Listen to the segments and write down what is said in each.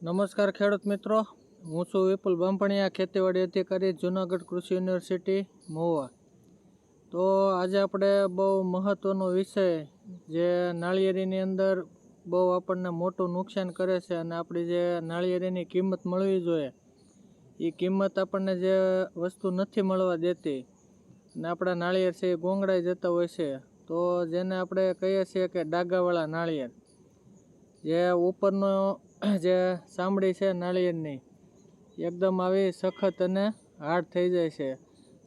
નમસ્કાર ખેડૂત મિત્રો. હું છું વિપુલ બાંભણિયા ખેતીવાડી અધિકારી, જુનાગઢ કૃષિ યુનિવર્સિટી, મહુવા. તો આજે આપણે બહુ મહત્ત્વનો વિષય જે નાળિયેરીની અંદર બહુ આપણને મોટું નુકસાન કરે છે અને આપણી જે નાળિયેરીની કિંમત મળવી જોઈએ એ કિંમત આપણને જે વસ્તુ નથી મળવા દેતી અને આપણા નાળિયેર છે એ ગોંગડાઈ જતા હોય છે, તો જેને આપણે કહીએ છીએ કે ડાગાવાળા નાળિયેર, જે ઉપરનો જે ચામડી છે નાળિયેરની. એકદમ આવી સખત અને હાર્ડ થઈ જાય છે.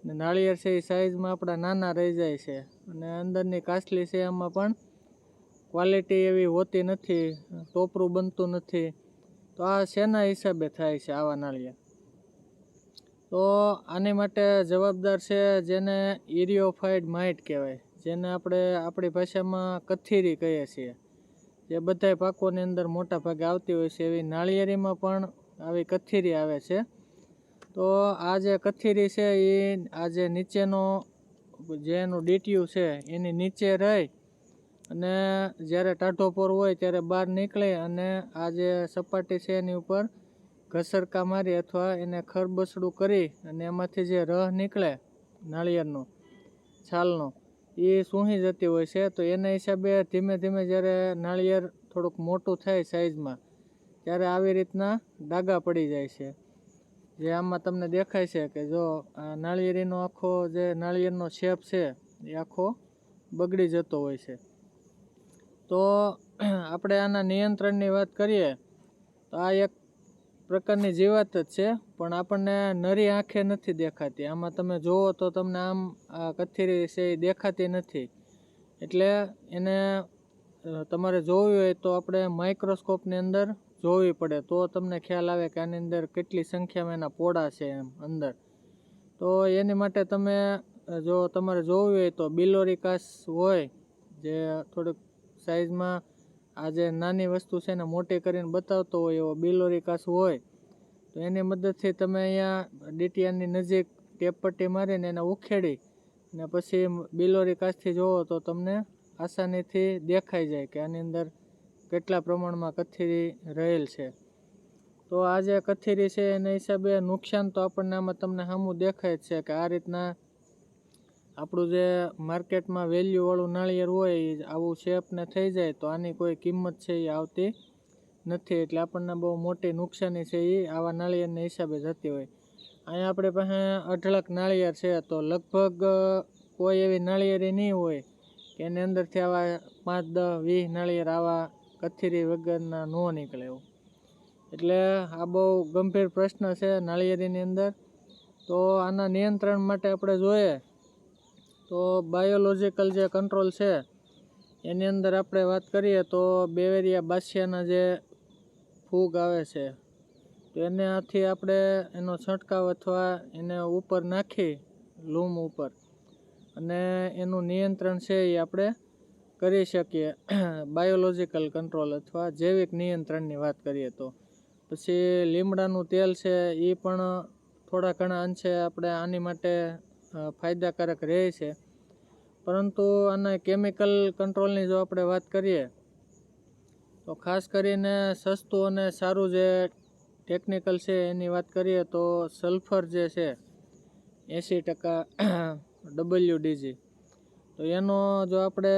ને નાળિયેર છે એ સાઈઝમાં આપણા નાના રહી જાય છે. અને અંદરની કાચલી છે એમાં પણ ક્વોલિટી એવી હોતી નથી, ટોપરું બનતું નથી. તો આ શેના હિસાબે થાય છે આવા નાળિયેર? તો આની માટે જવાબદાર છે જેને ઇરિયોફાઇડ માઇટ કહેવાય, જેને આપણે આપણી ભાષામાં કથીરી કહીએ છીએ. જે બધાય પાકોની અંદર મોટા ભાગે આવતી હોય છે, એવી નાળિયેરીમાં પણ આવી કથીરી આવે છે. તો આ જે કથીરી છે, એ આ જે નીચેનો જે એનું ડીટીયું છે, એની નીચે રહી અને જ્યારે ટાઢો પોર હોય ત્યારે બહાર નીકળે અને આ જે સપાટી છે એની ઉપર ઘસરકા મારી અથવા એને ખરબસડું કરી અને એમાંથી જે રહ નીકળે નાળિયેરનો, છાલનો એ સૂહી જતી હોય છે, તો એના હિસાબે ધીમે ધીમે જ્યારે નાળિયેર થોડુંક મોટું થાય સાઈઝમાં ત્યારે આવી રીતના ડાગા પડી જાય છે. જે આમાં તમને દેખાય છે કે જો નાળિયેરીનો આખો જે નાળિયેરનો શેપ છે, એ આખો બગડી જતો હોય છે. તો આપણે આના નિયંત્રણની વાત કરીએ, તો આ એક પ્રકારની જીવાત જ છે, પણ આપણને નરી આંખે નથી દેખાતી. આમાં તમે જુઓ તો તમને આમ કથીરી છે એ દેખાતી નથી. એટલે એને તમારે જોવી હોય તો આપણે માઇક્રોસ્કોપની અંદર જોવી પડે. તો તમને ખ્યાલ આવે કે આની અંદર કેટલી સંખ્યામાં એના પોડા છે એમ અંદર. તો એની માટે તમે જો તમારે જોવી હોય તો બિલોરિકાસ હોય, જે થોડુંક સાઈઝમાં આ જે નાની વસ્તુ છે એને મોટી કરીને બતાવતો હોય એવો બિલોરી બિલોરિકાસ હોય, તો એની મદદથી તમે અહીંયા ડીટીઆરની નજીક ટેપ પટ્ટી મારીને એને ઉખેડી ને પછી બિલોરી કાચથી જોવો તો તમને આસાનીથી દેખાઈ જાય કે આની અંદર કેટલા પ્રમાણમાં કથીરી રહેલ છે. તો આ જે કથીરી છે એના હિસાબે નુકસાન તો આપણને આમાં તમને સામું દેખાય છે કે આ રીતના આપણું જે માર્કેટમાં વેલ્યુવાળું નાળિયેર હોય એ આવું શેપને થઈ જાય, તો આની કોઈ કિંમત છે એ આવતી નથી. એટલે આપણને બહુ મોટી નુકસાની છે એ આવા નાળિયેરના હિસાબે જતી હોય. અહીંયા આપણી પાસે અઢળક નાળિયેર છે, તો લગભગ કોઈ એવી નાળિયેરી નહીં હોય કે એની અંદરથી આવા પાંચ, દસ, વીસ નાળિયેર આવા કથીરી વગરના ન નીકળે એવું. એટલે આ બહુ ગંભીર પ્રશ્ન છે નાળિયેરીની અંદર. તો આના નિયંત્રણ માટે આપણે જોઈએ તો બાયોલોજિકલ જે કંટ્રોલ છે, એની અંદર આપણે વાત કરીએ તો બેવેરિયા બાસિયાના જે ફૂગ આવે છે, તો એનાથી આપણે એનો છંટકાવ અથવા એને ઉપર નાખી લૂમ ઉપર. અને એનું નિયંત્રણ છે એ આપણે કરી શકીએ. બાયોલોજિકલ કંટ્રોલ અથવા જૈવિક નિયંત્રણની વાત કરીએ તો. પછી લીમડાનું તેલ છે એ પણ થોડા ઘણા અંશે આપણે આની માટે ફાયદાકારક રહે છે. પરંતુ આના કેમિકલ કંટ્રોલની જો આપણે વાત કરીએ, તો ખાસ કરીને સસ્તું અને સારું જે ટેકનિકલ છે એની વાત કરીએ તો સલ્ફર જે છે, એંસી ટકા ડબલ્યુડીજી તો એનો જો આપણે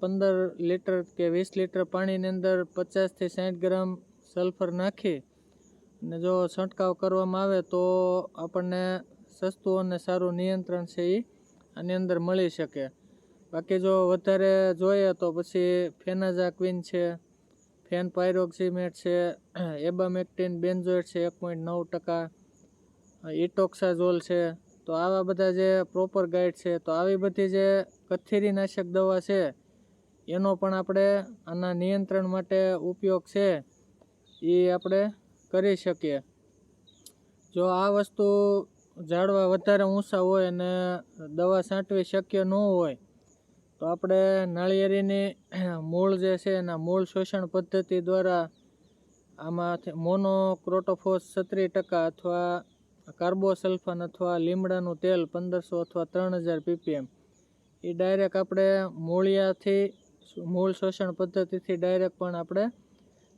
પંદર લીટર કે વીસ લીટર પાણીની અંદર પચાસથી સાઠ ગ્રામ સલ્ફર નાખી અને જો છંટકાવ કરવામાં આવે તો આપણને સસ્તું અને સારું નિયંત્રણ છે એ આની અંદર મળી શકે. બાકી જો વધારે જોઈએ તો પછી ફેનાઝાક્વિન છે, ફેન પાયરોક્સિમેટ છે, એબામેક્ટિન બેન્ઝોઇડ છે એક પોઈન્ટ નવ ટકા, ઇટોક્સાઝોલ છે. તો આવા બધા જે પ્રોપર ગાઈડ છે, તો આવી બધી જે કથેરીનાશક દવા છે, એનો પણ આપણે આના નિયંત્રણ માટે ઉપયોગ છે એ આપણે કરી શકીએ. જો આ વસ્તુ ઝાડવા વધારે ઊંચા હોય અને દવા છાંટવી શક્ય ન હોય, તો આપણે નાળિયેરીની મૂળ જે છે એના મૂળ શોષણ પદ્ધતિ દ્વારા આમાંથી મોનોક્રોટોફોસ છત્રીસ ટકા અથવા કાર્બોસલ્ફાન અથવા લીમડાનું તેલ પંદરસો અથવા ત્રણ હજાર પીપીએમ. એ ડાયરેક્ટ આપણે મૂળિયાથી મૂળ શોષણ પદ્ધતિથી ડાયરેક્ટ પણ આપણે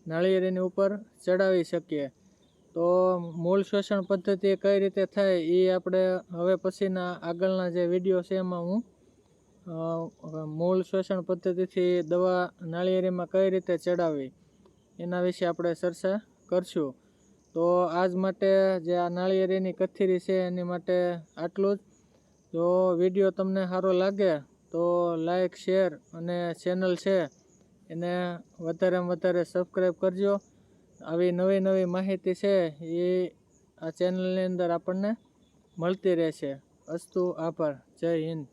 નાળિયેરીની ઉપર ચડાવી શકીએ. તો મૂળ શોષણ પદ્ધતિ કઈ રીતે થાય એ આપણે હવે પછીના આગળના જે વીડિયો છે એમાં હું મૂળ શોષણ પદ્ધતિથી દવા નાળિયેરીમાં કઈ રીતે ચડાવવી એના વિશે આપણે ચર્ચા કરશું. તો આજ માટે જે આ નાળિયેરીની કથીરી છે એની માટે આટલું જ. જો વીડિયો તમને સારો લાગે તો લાઈક, શેર અને ચેનલ છે એને વધારેમાં વધારે સબસ્ક્રાઈબ કરજો. આવી નવી નવી માહિતી છે એ આ ચેનલની અંદર આપણને મળતી રહેશે. અસ્તુ, આભાર. જય હિન્દ.